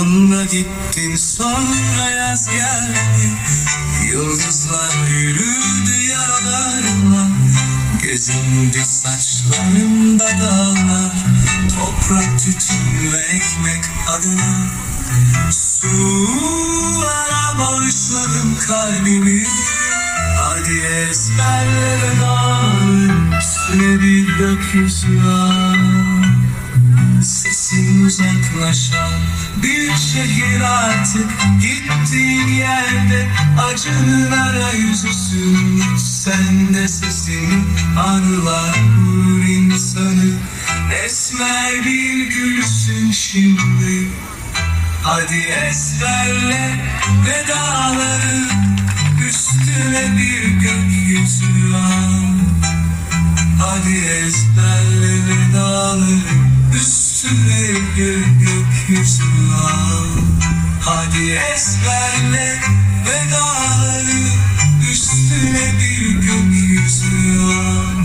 Sonra gittin sonra yaz geldi. Yıldızlar yürüdü yaralarla Gezindi saçlarımda dağlar. Toprak tütün ve ekmek adına. Sulara bağışladım kalbimi. Hadi ezberle ve dağılın Üstüne bir gökyüzü al Sesin uzaklaşan bir şehir artık. Gittiğin yerde acının arayüzüsün. Sen de sesini anılar vurur insanı. Esmer bir gülsün şimdi. Hadi ezberle vedaları. Üstüne bir gökyüzü al. Hadi ezberle vedaları Üstüne bir gökyüzü al. Hadi ezberle vedaları Üstüne bir gökyüzü al.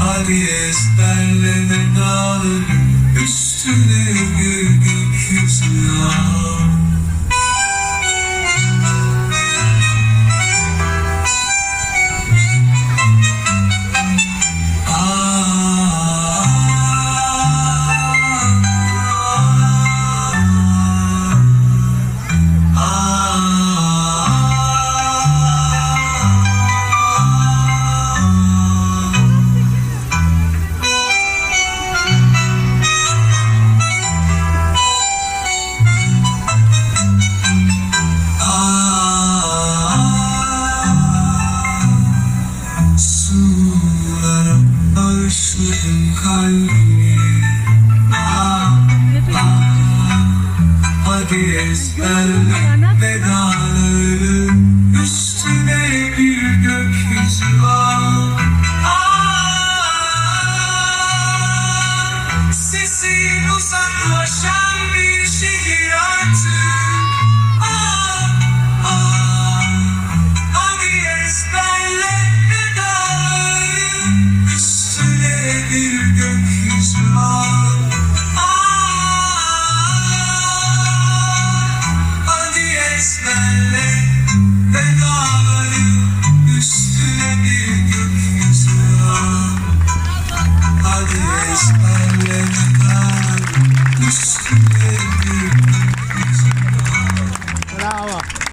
Hadi ezberle vedaları Üstüne bir gökyüzü Düştüm kalbine ah, Üstüne bir gökyüzü var. Ah, Sesin uzaklaşan the ice, the will